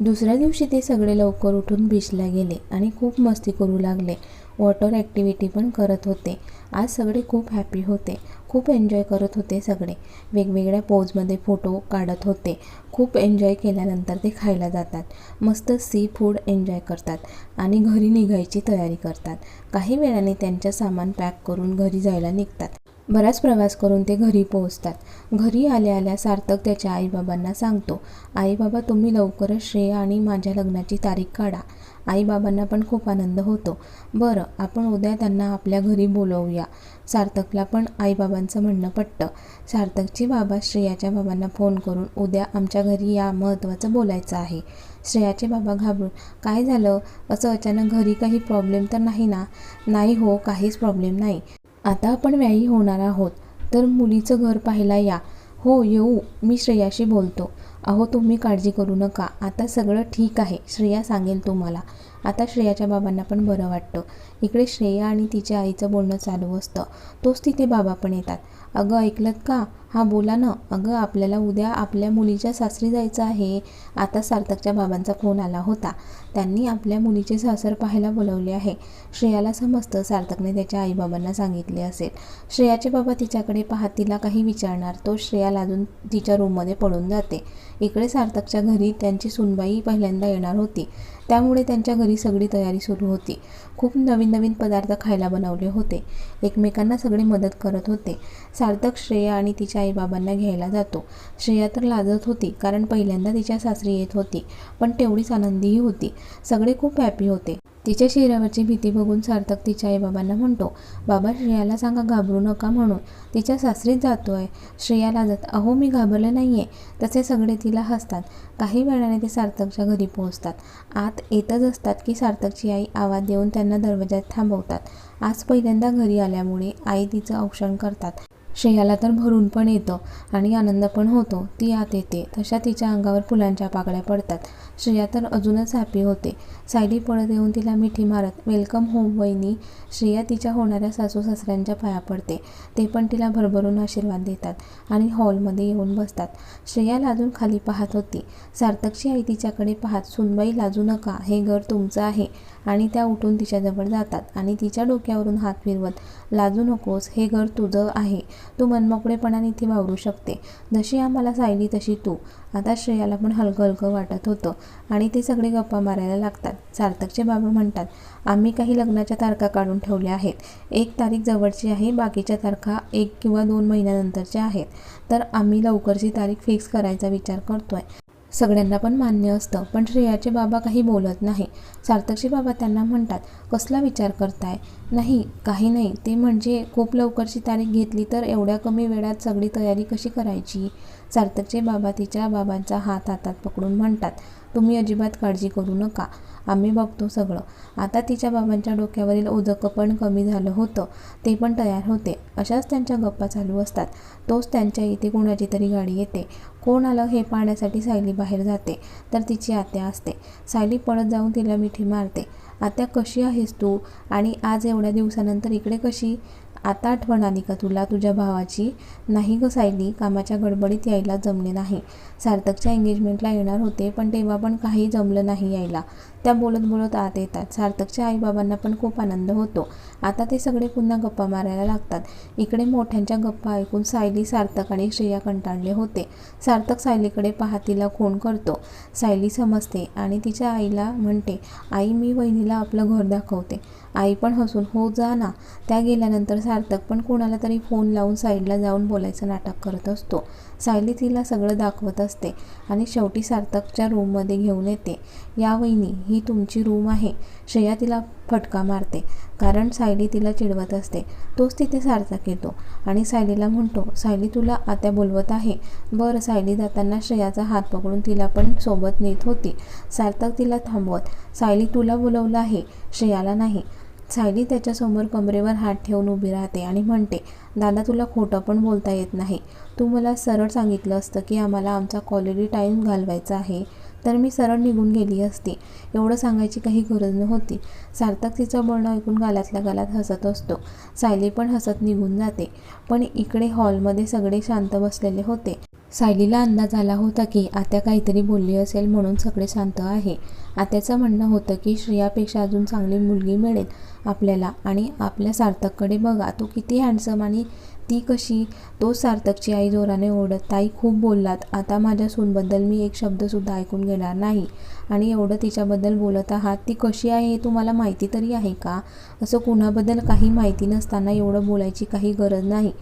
दुसऱ्या दिवशी ते सगळे लवकर उठून बीचला गेले आणि खूप मस्ती करू लागले. वॉटर ॲक्टिव्हिटी पण करत होते. आज सगळे खूप हॅपी होते. खूप एन्जॉय करत होते सगळे. वेगवेगळ्या पोजमध्ये फोटो काढत होते. खूप एन्जॉय केल्यानंतर ते खायला जातात. मस्त सी फूड एन्जॉय करतात आणि घरी निघायची तयारी करतात. काही वेळाने त्यांचं सामान पॅक करून घरी जायला निघतात. बराच प्रवास करून ते घरी पोहोचतात. घरी आल्या आल्या सार्थक त्याच्या आईबाबांना सांगतो आईबाबा तुम्ही लवकरच श्रेया आणि माझ्या लग्नाची तारीख काढा आईबाबांना पण खूप आनंद होतो. बरं आपण उद्या त्यांना आपल्या घरी बोलवूया सार्थकला पण आईबाबांचं म्हणणं पटतं. सार्थकची बाबा श्रेयाच्या बाबांना फोन करून उद्या आमच्या घरी या महत्त्वाचं बोलायचं आहे श्रेयाचे बाबा घाबरून काय झालं? असं अचानक घरी काही प्रॉब्लेम तर नाही ना? नाही हो काहीच प्रॉब्लेम नाही. आता आपण व्यायी होणार आहोत. तर मुलीचं घर पाहायला या. हो येऊ. मी श्रेयाशी बोलतो. अहो तुम्ही काळजी करू नका. आता सगळं ठीक आहे. श्रेया सांगेल तुम्हाला. आता श्रेयाच्या बाबांना पण बरं वाटतं. इकडे श्रेया आणि तिच्या आईचं बोलणं चालू असतं. तोच तिथे बाबा पण येतात. अगं ऐकलत का? हा बोला ना. अगं आपल्याला उद्या आपल्या मुलीच्या सासरी जायचं आहे. आता सार्थकच्या बाबांचा फोन आला होता. त्यांनी आपल्या मुलीचे सासर पाहायला बोलवले आहे. श्रेयाला समजतं सार्थकने त्याच्या आईबाबांना सांगितले असेल. श्रेयाचे बाबा तिच्याकडे पाहत तिला काही विचारणार. तो श्रेया लादून तिच्या रूममध्ये पडून जाते. इकडे सार्थकच्या घरी त्यांची सुनबाई पहिल्यांदा येणार होती. त्यामुळे त्यांच्या घरी सगळी तयारी सुरू होती. खूप नवीन नवीन पदार्थ खायला बनवले होते. एकमेकांना सगळे मदत करत होते. सार्थक श्रेया आणि तिच्या आईबाबांना घ्यायला जातो. श्रेया तर लाजत होती कारण पहिल्यांदा तिच्या सासरी येत होती पण तेवढीच आनंदीही होती. सगळे खूप हॅपी होते. तिच्या चेहऱ्यावरची भीती बघून सार्थक तिच्या आईबाबांना म्हणतो बाबा श्रेयाला सांगा घाबरू नका म्हणून. तिच्या सासरीच जातोय. श्रेया लाजत अहो मी घाबरलं नाही आहे तसे सगळे तिला हसतात. काही वेळाने ते सार्थकच्या घरी पोहोचतात. आत येतच असतात की सार्थकची आई आवाज देऊन त्यांना दरवाजात थांबवतात. आज पहिल्यांदा घरी आल्यामुळे आई तिचं औक्षण करतात. श्रेयाला तर भरून पण येतं आणि आनंद पण होतो. ती आत येते. तशा तिच्या अंगावर फुलांच्या पाकळ्या पडतात. श्रेया तर अजूनच हॅपी होते. सायली पळत येऊन तिला मिठी मारत वेलकम होम वहिनी. श्रेया तिच्या होणाऱ्या सासू सासऱ्यांच्या पाया पडते. ते पण तिला भरभरून आशीर्वाद देतात आणि हॉलमध्ये येऊन बसतात. श्रेया लाजून खाली पाहत होती. सार्थकची आई तिच्याकडे पाहत सुनबाई लाजू नका. हे घर तुमचं आहे. आणि त्या उठून तिच्याजवळ जातात आणि तिच्या डोक्यावरून हात फिरवत लाजू नकोस. हे घर तुझं आहे. तू मनमोकळेपणाने इथे वावरू शकते. जशी आम्हाला सायली तशी तू. आता श्रेयाला पण हलकं हलकं वाटत होतं. आणि ते सगळे गप्पा मारायला लागतात. सार्थकचे बाबा म्हणतात आम्ही काही लग्नाच्या तारखा काढून ठेवल्या आहेत. एक तारीख जवळची आहे बाकीच्या तारखा एक किंवा दोन महिन्यानंतरच्या आहेत. तर आम्ही लवकरची तारीख फिक्स करायचा विचार करतो आहे सगळ्यांना पण मान्य असतं पण श्रेयाचे बाबा काही बोलत नाही. सार्थकचे बाबा त्यांना म्हणतात कसला विचार करताय? नाही काही नाही. ते म्हणजे खूप लवकरची तारीख घेतली तर एवढ्या कमी वेळात सगळी तयारी कशी करायची? सार्थकचे बाबा तिच्या बाबांचा हात हातात पकडून म्हणतात तुम्ही अजिबात काळजी करू नका. आम्ही बघतो सगळं. आता तिच्या बाबांच्या डोक्यावरील ओझकं पण कमी झालं होतं. ते पण तयार होते. अशाच त्यांच्या गप्पा चालू असतात. तोच त्यांच्या इथे कोणाची तरी गाडी येते. कोण आलं हे पाहण्यासाठी सायली बाहेर जाते. तर तिची आत्या असते. सायली पळत जाऊन तिला मिठी मारते. आत्या कशी आहेस तू? आणि आज एवढ्या दिवसानंतर इकडे कशी? आता आठवण आली का तुला? तुझ्या भावाची? नाही ग सायली कामाच्या गडबडीत यायला जमले नाही. सार्थकच्या एंगेजमेंटला येणार होते पण तेव्हा पण काही जमलं नाही यायला. त्या बोलत बोलत आत येतात. सार्थकच्या आईबाबांना पण खूप आनंद होतो. आता ते सगळे पुन्हा गप्पा मारायला लागतात. इकडे मोठ्यांच्या गप्पा ऐकून सायली सार्थक आणि श्रेया कंटाळले होते. सार्थक सायलीकडे पाहत तिला खूण करतो. सायली समजते आणि तिच्या आईला म्हणते आई मी वहिनीला आपलं घर दाखवते. आई पण हसून हो जा ना. त्या गेल्यानंतर सार्थक पण कोणाला तरी फोन लावून साईडला जाऊन बोलायचं नाटक करत असतो. सायली तिला सगळं दाखवत असते आणि शेवटी सार्थकच्या रूममध्ये घेऊन येते. या वहिनी ही तुमची रूम आहे. श्रेया तिला फटका मारते कारण सायली तिला चिडवत असते. तोच तिथे सार्थक येतो आणि सायलीला म्हणतो सायली तुला आत्या बोलवत आहे. बरं सायली जाताना श्रेयाचा हात पकडून तिला पण सोबत नेत होती. सार्थक तिला थांबवत सायली तुला बोलवलं आहे. श्रेयाला नाही. सायली त्याच्यासमोर कमरेवर हात ठेवून उभी राहते आणि म्हणते दादा तुला खोटं पण बोलता येत नाही. तू मला सरळ सांगितलं असतं की आम्हाला आमचा क्वालिटी टाईम घालवायचा आहे. तर मी सरळ निघून गेली असती. एवढं सांगायची काही गरज नव्हती. सार्थक तिचं बोलणं ऐकून गालातल्या गालात हसत असतो. सायली पण हसत निघून जाते. पण इकडे हॉलमध्ये सगळे शांत बसलेले होते. सायलीला अंदाज आला होता की आत्या काहीतरी बोलली असेल म्हणून सगळे शांत आहे. आत्याचं म्हणणं होतं की श्रेयापेक्षा अजून चांगली मुलगी मिळेल आपल्याला आणि आपल्या सार्थककडे बघा तो किती हँडसम आणि ती कशी. तो सार्थकची आई जोराने ओढत ताई खूप बोललात. आता माझ्या सूनबद्दल मी एक शब्दसुद्धा ऐकून घेणार नाही आणि एवढं तिच्याबद्दल बोलत आहात ती कशी आहे हे तुम्हाला माहिती तरी आहे का? असं कुणाबद्दल काही माहिती नसताना एवढं बोलायची काही गरज नाही.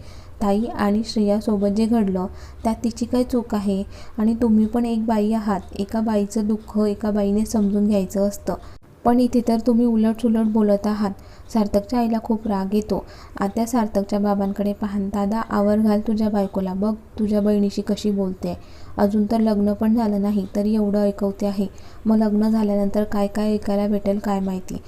ताई आणि श्रेयासोबत जे घडलं त्यात तिची काय चूक आहे? आणि तुम्ही पण एक बाई आहात. एका बाईचं दुःख एका बाईने समजून घ्यायचं असतं. पण इथे तर तुम्ही उलटसुलट बोलत आहात. सार्थकच्या आईला खूप राग येतो. आता सार्थकच्या बाबांकडे पाहन दादा आवर घाल तुझ्या बायकोला. बघ तुझ्या बहिणीशी कशी बोलते. अजून तर लग्न पण झालं नाही तरी एवढं ऐकवते आहे. मग लग्न झाल्यानंतर काय काय ऐकायला भेटेल काय माहिती?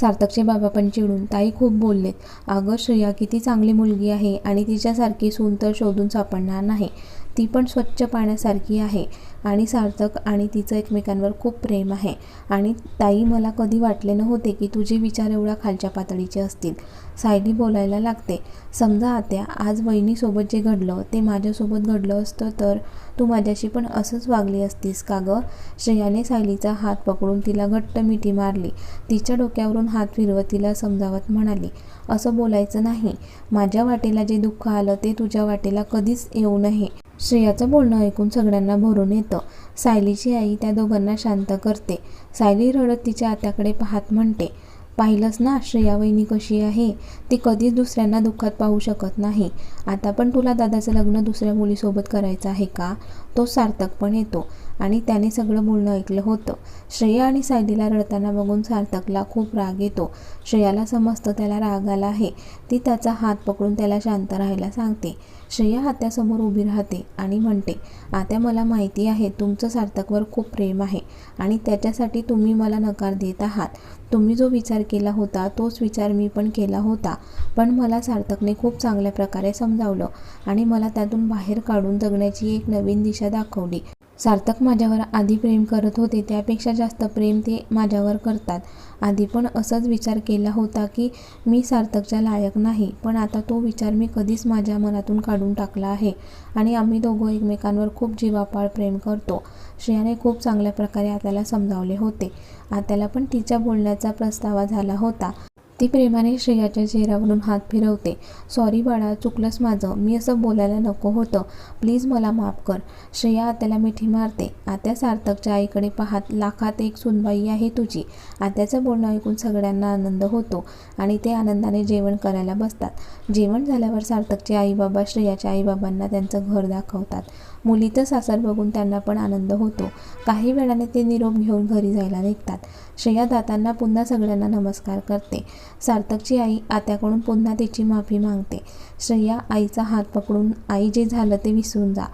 सार्थकचे बाबा पण चिडून ताई खूप बोललेत अगं श्रेया किती चांगली मुलगी आहे आणि तिच्यासारखी सून तर शोधून सापडणार नाही. ती पण स्वच्छ पाण्यासारखी आहे आणि सार्थक आणि तिचं एकमेकांवर खूप प्रेम आहे. आणि ताई मला कधी वाटले नव्हते की तुझे विचार एवढ्या खालच्या पातळीचे असतील. सायली बोलायला लागते समजा आत्या आज वहिनीसोबत जे घडलं ते माझ्यासोबत घडलं असतं तर तू माझ्याशी पण असंच वागली असतीस का गं? श्रेयाने सायलीचा हात पकडून तिला घट्ट मिठी मारली. तिच्या डोक्यावरून हात फिरवत तिला समजावत म्हणाली असं बोलायचं नाही. माझ्या वाटेला जे दुःख आलं ते तुझ्या वाटेला कधीच येऊ नये. श्रेयाचं बोलणं ऐकून सगळ्यांना भरून येतं. सायलीची आई त्या दोघांना शांत करते. सायली रडत तिच्या आत्याकडे पाहत म्हणते पाहिलंच ना श्रेया वहिनी कशी आहे? ती कधीच दुसऱ्यांना दुःखात पाहू शकत नाही. आता पण तुला दादाचं लग्न दुसऱ्या मुलीसोबत करायचं आहे का? तो सार्थक पण येतो. आणि त्याने सगळं बोलणं ऐकलं होतं. श्रेया आणि सायलीला रडताना बघून सार्थकला खूप राग येतो. श्रेयाला समजतं त्याला राग आला आहे. ती त्याचा हात पकडून त्याला शांत राहायला सांगते. श्रेया आत्यासमोर उभी राहते आणि म्हणते आत्या मला माहिती आहे तुमचं सार्थकवर खूप प्रेम आहे आणि त्याच्यासाठी तुम्ही मला नकार देत आहात. तुम्ही जो विचार केला होता तोच विचार मी पण केला होता. पण मला सार्थकने खूप चांगल्या प्रकारे समजावलं आणि मला त्यातून बाहेर काढून जगण्याची एक नवीन दिशा दाखवली. सार्थक माझ्यावर आधी प्रेम करत होते त्यापेक्षा जास्त प्रेम ते माझ्यावर करतात. आधी पण असंच विचार केला होता की मी सार्थकच्या लायक नाही पण आता तो विचार मी कधीच माझ्या मनातून काढून टाकला आहे. आणि आम्ही दोघं एकमेकांवर खूप जीवापाळ प्रेम करतो. श्रेयाने खूप चांगल्या प्रकारे आत्याला समजावले होते. आत्याला पण तिच्या बोलण्याचा प्रस्तावा झाला होता. ती प्रेमाने श्रेयाच्या चेहऱ्यावरून हात फिरवते. सॉरी बाळा चुकलंच माझं. मी असं बोलायला नको होतं. प्लीज मला माफ कर. श्रेया आत्याला मिठी मारते. आत्या सार्थकच्या आईकडे पाहत लाखात एक सुनबाई आहे तुझी. आत्याचं बोलणं ऐकून सगळ्यांना आनंद होतो आणि ते आनंदाने जेवण करायला बसतात. जेवण झाल्यावर सार्थकचे आईबाबा श्रेयाच्या आईबाबांना त्यांचं घर दाखवतात. मुलीचं सासर बघून त्यांना पण आनंद होतो. काही वेळाने ते निरोप घेऊन घरी जायला निघतात. श्रेया दातांना पुन्हा सगळ्यांना नमस्कार करते. सार्थकची आई आत्याकडून पुन्हा तिची माफी मागते. श्रेया आईचा हात पकडून आई जे झालं ते विसरून जा.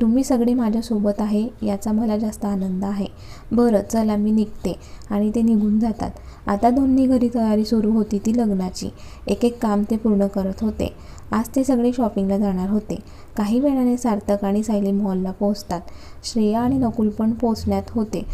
तुम्ही सगळे माझ्यासोबत आहे याचा मला जास्त आनंद आहे. बरं चला मी निघते. आणि ते निघून जातात. आता दोन्ही घरी तयारी सुरू होती ती लग्नाची. एक एक काम ते पूर्ण करत होते. आज ते सगळे शॉपिंगला जाणार होते. काही वेळाने सार्थक आणि सायली मॉलला पोहोचतात. श्रेया आणि नकुल पण पोचण्यात होते.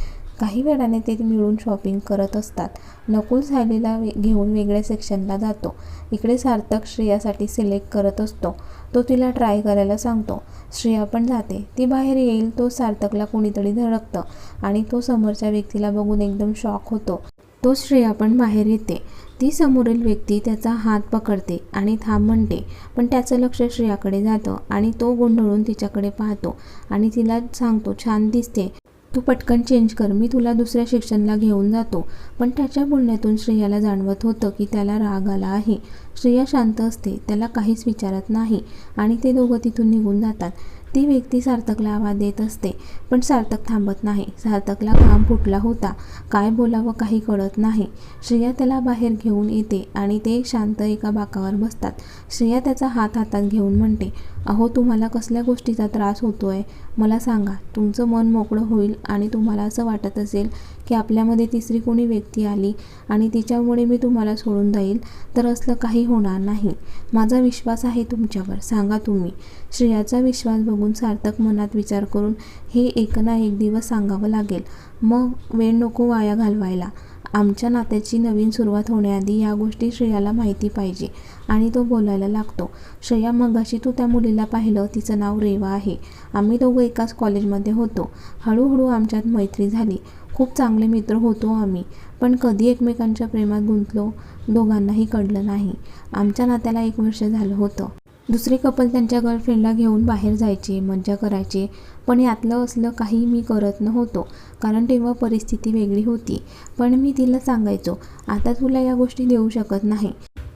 काही वेळाने ते मिळून शॉपिंग करत असतात. नकुल सायलीला वे घेऊन वेगळ्या सेक्शनला जातो. इकडे सार्थक श्रेयासाठी सिलेक्ट करत असतो. तो तिला ट्राय करायला सांगतो. श्रेया पण जाते. ती बाहेर येईल तो सार्थकला कोणीतरी धडकतं आणि तो समोरच्या व्यक्तीला बघून एकदम शॉक होतो. तो श्रेया पण बाहेर येते. ती समोरील व्यक्ती त्याचा हात पकडते आणि थांब म्हणते पण त्याचं लक्ष श्रेयाकडे जातं आणि तो गोंधळून तिच्याकडे पाहतो आणि तिला सांगतो छान दिसते. तू पटकन चेंज कर. मी तुला दुसऱ्या शिक्षणला घेऊन जातो. पण त्याच्या बोलण्यातून श्रेयाला जाणवत होतं की त्याला राग आला आहे. श्रेया शांत असते. त्याला काहीच विचारत नाही आणि ते दोघं तिथून निघून जातात. ती व्यक्ती सार्थकला आवाज देत असते पण सार्थक थांबत नाही. सार्थकला काम फुटला होता. काय बोलावं काही कळत नाही. श्रेया त्याला बाहेर घेऊन येते आणि ते शांत एका बाकावर बसतात. श्रेया त्याचा हात हातात घेऊन म्हणते अहो तुम्हाला कसल्या गोष्टीचा त्रास होतो आहे मला सांगा तुमचं मन मोकळं होईल आणि तुम्हाला असं वाटत असेल की आपल्यामध्ये तिसरी कोणी व्यक्ती आली आणि तिच्यामुळे मी तुम्हाला सोडून जाईल तर असलं काही होणार नाही. माझा विश्वास आहे तुमच्यावर सांगा तुम्ही. श्रेयाचा विश्वास बघून सार्थक मनात विचार करून हे एक ना एक दिवस सांगावं लागेल. मग वेळ नको वाया घालवायला. आमच्या नात्याची नवीन सुरुवात होण्याआधी या गोष्टी श्रेयाला माहिती पाहिजे आणि तो बोलायला लागतो. श्रेया मगाशी तू त्या मुलीला पाहिलं तिचं नाव रेवा आहे. आम्ही दोघं एकाच कॉलेजमध्ये होतो. हळूहळू आमच्यात मैत्री झाली. खूप चांगले मित्र होतो आम्ही पण कधी एकमेकांच्या प्रेमात गुंतलो दोघांनाही कळलं नाही. आमच्या नात्याला एक वर्ष झालं होतं. दुसरे कपल त्यांच्या गर्लफ्रेंडला घेऊन बाहेर जायचे मज्जा करायचे पण यातलं असलं काही मी करत नव्हतो. कारण तेव्हा परिस्थिती वेगळी होती. पण मी तिला सांगायचो आता तुला या गोष्टी देऊ शकत नाही.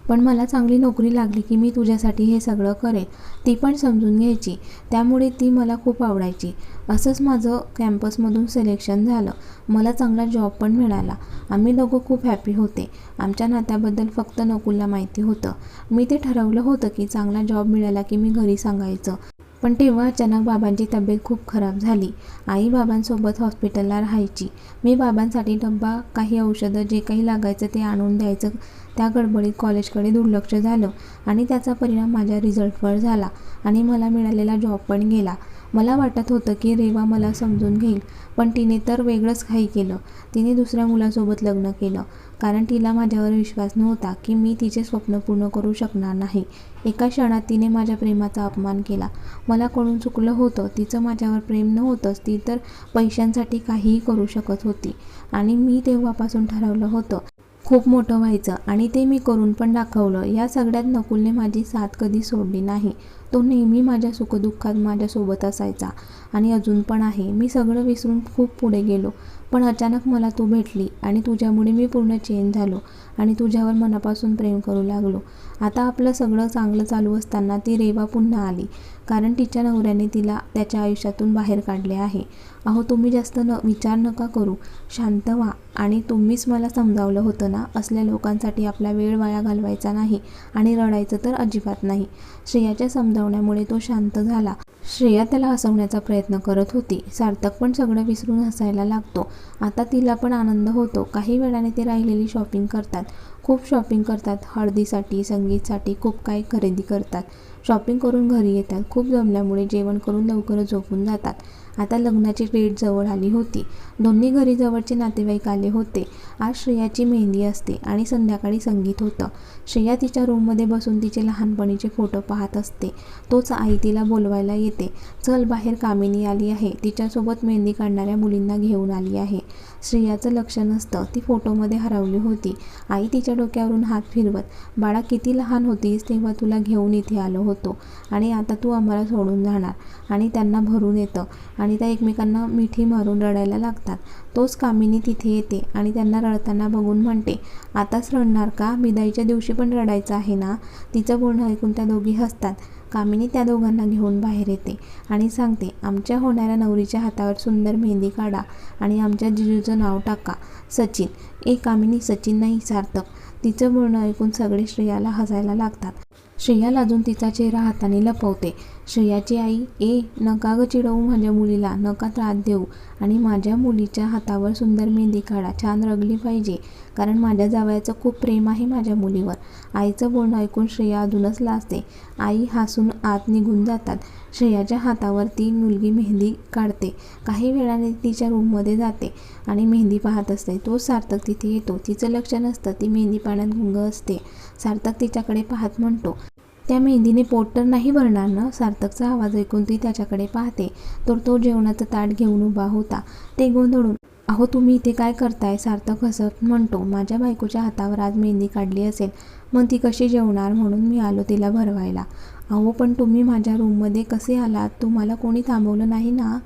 पण मला चांगली नोकरी लागली की मी तुझ्यासाठी हे सगळं करेन. ती पण समजून घ्यायची. त्यामुळे ती मला खूप आवडायची. असंच माझं कॅम्पसमधून सिलेक्शन झालं. मला चांगला जॉब पण मिळाला. आम्ही दोघं खूप हॅपी होते. आमच्या नात्याबद्दल फक्त नकुलला माहिती होतं. मी ते ठरवलं होतं की चांगला जॉब मिळाला की मी घरी सांगायचं. पण तेव्हा अचानक बाबांची तब्येत खूप खराब झाली. आई बाबांसोबत हॉस्पिटलला राहायची. मी बाबांसाठी डब्बा काही औषधं जे काही लागायचं ते आणून द्यायचं. त्या गडबडीत कॉलेजकडे दुर्लक्ष झालं आणि त्याचा परिणाम माझ्या रिझल्टवर झाला आणि मला मिळालेला जॉब पण गेला. मला वाटत होतं की रेवा मला समजून घेईल पण तिने तर वेगळंच काही केलं. तिने दुसऱ्या मुलासोबत लग्न केलं. कारण तिला माझ्यावर विश्वास नव्हता की मी तिचे स्वप्न पूर्ण करू शकणार नाही. एका क्षणात तिने माझ्या प्रेमाचा अपमान केला. मला कळून चुकलं होतं. तिचं माझ्यावर प्रेम नव्हतंच. ती तर पैशांसाठी काहीही करू शकत होती. आणि मी तेव्हापासून ठरवलं होतं. खूप मोठं व्हायचं आणि ते मी करून पण दाखवलं. या सगळ्यात नकुलने माझी साथ कधी सोडली नाही. तो नेहमी माझ्या सुखदुःखात माझ्यासोबत असायचा आणि अजून पण आहे. मी सगळं विसरून खूप पुढे गेलो पण अचानक मला तू भेटली आणि तुझ्यामुळे मी पूर्ण चेंज झालो आणि तुझ्यावर मनापासून प्रेम करू लागलो. आता आपलं सगळं चांगलं चालू असताना ती रेवा पुन्हा आली कारण तिच्या नवऱ्याने तिला त्याच्या आयुष्यातून बाहेर काढले आहे. अहो तुम्ही जास्त न विचार नका करू. शांत व्हा. आणि तुम्हीच मला समजावलं होतं ना असल्या लोकांसाठी आपला वेळ वाया घालवायचा नाही आणि रडायचं तर अजिबात नाही. श्रेयाच्या समजावण्यामुळे तो शांत झाला. श्रेया त्याला हसवण्याचा प्रयत्न करत होती. सार्थक पण सगळं विसरून हसायला लागतो. आता तिला पण आनंद होतो. काही वेळाने ते राहिलेली शॉपिंग करतात. खूप शॉपिंग करतात. हळदीसाठी संगीतसाठी खूप काही खरेदी करतात. शॉपिंग करून घरी येतात. खूप जमल्यामुळे जेवण करून लवकरच झोपून जातात. आता लग्नाची डेट जवळ आली होती. दोन्ही घरी जवळचे नातेवाईक आले होते. आज श्रेयाची मेहंदी असते आणि संध्याकाळी संगीत होतं. श्रेया तिच्या रूममध्ये बसून तिचे लहानपणीचे फोटो पाहत असते. तोच आई तिला बोलवायला येते. चल बाहेर कामिनी आली आहे. तिच्यासोबत मेहंदी काढणाऱ्या मुलींना घेऊन आली आहे. श्रेयाचं लक्ष नसतं. ती फोटोमध्ये हरवली होती. आई तिच्या डोक्यावरून हात फिरवत बाळा किती लहान होतीस तेव्हा तुला घेऊन इथे आलो होतो. आणि आता तू आम्हाला सोडून जाणार. आणि त्यांना भरून येतं. आणि त्या एकमेकांना मिठी मारून रडायला लागतात. तोच कामिनी तिथे येते आणि त्यांना रडताना बघून म्हणते आताच रडणार का? विदाईच्या दिवशी पण रडायचं आहे ना? तिचं बोलणं ऐकून त्या दोघी हसतात. कामिनी त्या दोघांना घेऊन बाहेर येते आणि सांगते आमच्या होणाऱ्या नवरीच्या हातावर सुंदर मेहंदी काढा आणि आमच्या जिजूचं नाव टाका सचिन. ए कामिनी सचिन नाही सार्थक. तिचं बोलणं ऐकून सगळे श्रेयाला हसायला लागतात. श्रेया लाजून तिचा चेहरा हाताने लपवते. श्रेयाची आई ए नका ग चिडवू माझ्या मुलीला. नका त्रास देऊ. आणि माझ्या मुलीच्या हातावर सुंदर मेहंदी काढा. छान रगली पाहिजे. कारण माझ्या जावयाचं खूप प्रेम आहे माझ्या मुलीवर. आईचं बोलणं ऐकून श्रेया अजूनच लाजते. आई हसून आत निघून जातात. श्रेयाच्या हातावर ती मुलगी मेहंदी काढते. काही वेळाने तिच्या रूममध्ये जाते आणि मेहंदी पाहत असते. तो सार्थक तिथे येतो. तिचं लक्ष नसतं. ती मेहंदी पाण्यात गुंग असते. सार्थक तिच्याकडे पाहत म्हणतो त्या मेहंदीने पोट तर नाही भरणार ना सार्थकचा आवाज ऐकून ती त्याच्याकडे पाहते. तर तो जेवणाचं ताट घेऊन उभा होता. ते गोंधळून अहो तुम्ही इथे काय करताय सार्थक हसत म्हणतो माझ्या बायकोच्या हातावर आज मेहंदी काढली असेल. मग ती कशी जेवणार म्हणून मी आलो तिला भरवायला. अहो पण तुम्ही माझ्या रूममध्ये कसे आलात? तुम्हाला कोणी थांबवलं नाही ना?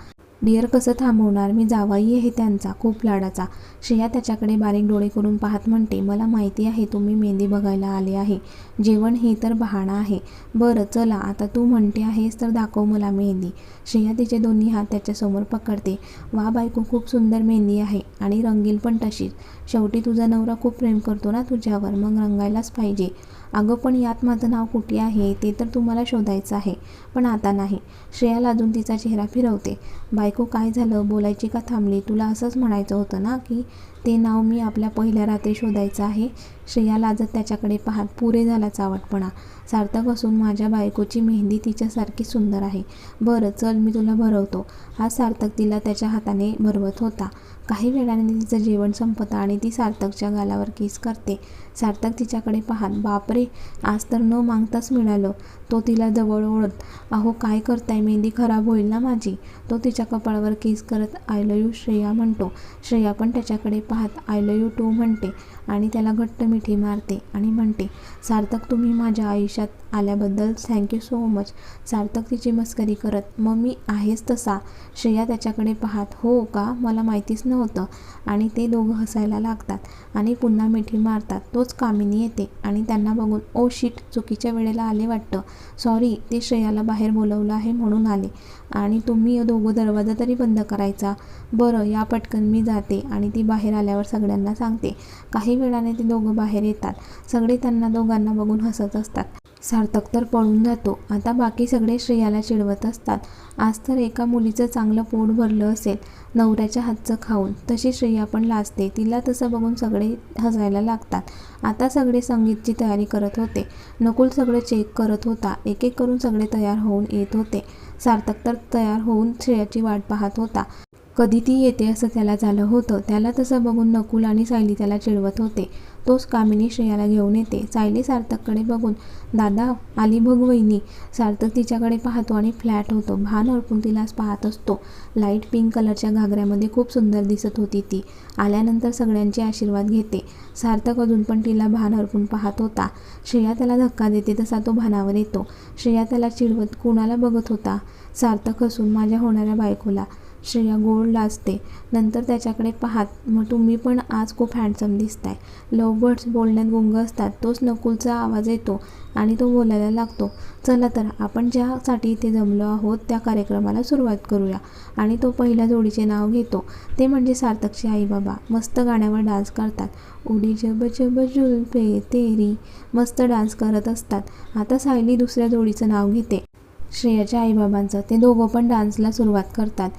डिअर कसं थांबवणार? मी जावाई आहे त्यांचा खूप लाडाचा. श्रेया त्याच्याकडे बारीक डोळे करून पाहत म्हणते मला माहिती आहे तुम्ही मेहंदी बघायला आले आहे. जेवण हे तर बहाणा आहे. बरं चला आता तू म्हणते आहेस तर दाखव मला मेहंदी. श्रेया तिचे दोन्ही हात त्याच्यासमोर पकडते. वा बायको खूप सुंदर मेहंदी आहे आणि रंगील पण तशीच. शेवटी तुझा नवरा खूप प्रेम करतो ना तुझ्यावर मग रंगायलाच पाहिजे. अगं पण यात माझं नाव कुठे आहे? ते तर तुम्हाला शोधायचं आहे पण आता नाही. श्रेया लाजून तिचा चेहरा फिरवते. बाय बायको काय झालं? बोलायची का थांबली? तुला असंच म्हणायचं होतं ना की ते नाव मी आपल्या पहिल्या रात्री शोधायचं आहे. श्रेया लाजत त्याच्याकडे पाहत पुरे झाला चावटपणा सार्थक असून माझ्या बायकोची मेहंदी तिच्यासारखी सुंदर आहे. बरं चल मी तुला भरवतो. हा सार्थक तिला त्याच्या हाताने भरवत होता. काही वेळाने तिचं जेवण संपतं आणि ती सार्थकच्या गालावर किस करते. सार्थक तिच्याकडे पाहत बापरे आज तर न मागताच मिळालं. तो तिला जवळ ओढत अहो काय करताय? मेहंदी खराब होईल ना माझी? तो तिच्या कपाळावर केस करत आय लव यू श्रेया म्हणतो. श्रेया पण त्याच्याकडे पाहत आय लव यू टू म्हणते. आणि त्याला घट्ट मिठी मारते आणि म्हणते सार्थक तुम्ही माझ्या आयुष्यात आल्याबद्दल थँक्यू सो मच सार्थक तिची मस्करी करत मग मी आहेच तसा? श्रेया त्याच्याकडे पाहत हो का? मला माहितीच नव्हतं. आणि ते दोघं हसायला लागतात आणि पुन्हा मिठी मारतात. तोच कामिनी येते आणि त्यांना बघून ओ शीट चुकीच्या वेळेला आले वाटतं. सॉरी ते श्रेयाला बाहेर बोलवलं आहे म्हणून आले. आणि तुम्ही दोघं दरवाजा तरी बंद करायचा? बरं या पटकन मी जाते. आणि ती बाहेर आल्यावर सगळ्यांना सांगते काही काही वेळाने ते दोघं बाहेर येतात. सगळे त्यांना दोघांना बघून हसत असतात. सार्थक तर पळून जातो. आता बाकी सगळे श्रेयाला चिडवत असतात. आज तर एका मुलीचं चांगलं पोट भरलं असेल. नवऱ्याच्या हातचं खाऊन. तशी श्रेया पण लाजते. तिला तसं बघून सगळे हसायला लागतात. आता सगळे संगीतची तयारी करत होते. नकुल सगळं चेक करत होता. एक एक करून सगळे तयार होऊन येत होते. सार्थक तर तयार होऊन श्रेयाची वाट पाहत होता. कधी ती येते असं त्याला झालं होतं. त्याला तसं बघून नकुल आणि सायली त्याला चिडवत होते. तोच कामिनी श्रेयाला घेऊन येते. सायली सार्थककडे बघून दादा आली बघ वहिनी. सार्थक तिच्याकडे पाहतो आणि फ्लॅट होतो. भान अडकून तिलाच पाहत असतो. लाइट पिंक कलरच्या घागऱ्यामध्ये खूप सुंदर दिसत होती ती. आल्यानंतर सगळ्यांचे आशीर्वाद घेते. सार्थक अजून पण तिला भान हरपून पाहत होता. श्रेया त्याला धक्का देते तसा तो भानावर येतो. श्रेया त्याला चिडवत कुणाला बघत होता? सार्थक हसून माझ्या होणाऱ्या बायकोला. श्रेया गोड लाजते. नंतर त्याच्याकडे पाहात मग तुम्ही पण आज खूप हँडसम दिसताय. लव बर्ड्स बोलण्यात गुंग असतात. तोच नकुलचा आवाज येतो आणि तो बोलायला लागतो. चला तर आपण ज्यासाठी इथे जमलो आहोत त्या कार्यक्रमाला सुरुवात करूया. आणि तो पहिल्या जोडीचे नाव घेतो. ते म्हणजे सार्थकचे आईबाबा मस्त गाण्यावर डान्स करतात. उडी जब जब जुल्फे तेरी. मस्त डान्स करत असतात. आता सायली दुसऱ्या जोडीचं नाव घेते. श्रेयाच्या आईबाबांचं ते दोघं पण डान्सला सुरुवात करतात.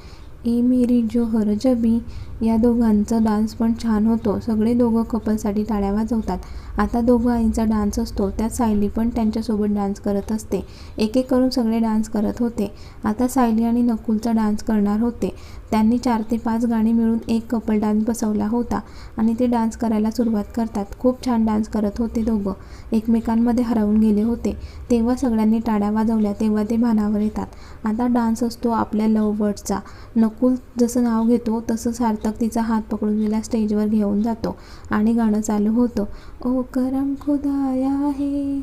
ए मेरी जोहर जबी या दोघांचा डान्स पण छान होतो. सगळे दोघं कपलसाठी टाळ्या वाजवतात. आता दोघं आईंचा डान्स असतो. त्यात सायली पण त्यांच्यासोबत डान्स करत असते. एक एक करून सगळे डान्स करत होते. आता सायली आणि नकुलचा डान्स करणार होते. त्यांनी चार ते पाच गाणी मिळून एक कपल डान्स बसवला होता आणि ते डान्स करायला सुरुवात करतात. खूप छान डान्स करत होते दोघं. एकमेकांमध्ये हरवून गेले होते. तेव्हा सगळ्यांनी टाळ्या वाजवल्या. तेव्हा ते भानावर येतात. आता डान्स असतो आपल्या लव वर्डचा नकुल जसं नाव घेतो तसं सार्थक तिचा हात पकडून तिला स्टेजवर घेऊन जातो आणि गाणं चालू होतं. ओ करम खुदाया हे.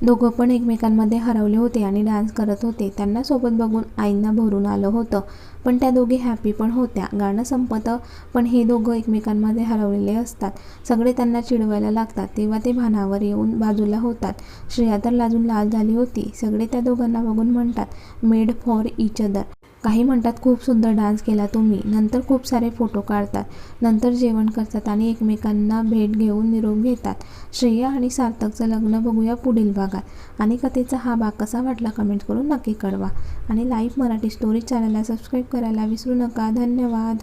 दोघं पण एकमेकांमध्ये हरवले होते आणि डान्स करत होते. त्यांना सोबत बघून आईंना भरून आलं होतं. पण त्या दोघी हॅपी पण होत्या. गाणं संपतं पण हे दोघं एकमेकांमध्ये हरवलेले असतात. सगळे त्यांना चिडवायला लागतात. तेव्हा ते भानावर येऊन बाजूला होतात. श्रेया तर लाजून लाल झाली होती. सगळे त्या दोघांना बघून म्हणतात मेड फॉर इच अदर. काही म्हणतात खूप सुंदर डान्स केला तुम्ही. नंतर खूप सारे फोटो काढतात. नंतर जेवण करतात आणि एकमेकांना भेट घेऊन निरोप घेतात. श्रेया आणि सार्थकचं लग्न बघूया पुढील भागात. आणि कथेचा हा भाग कसा वाटला कमेंट करून नक्की कळवा. आणि लाईव्ह मराठी स्टोरी चॅनलला सबस्क्राईब करायला विसरू नका. धन्यवाद.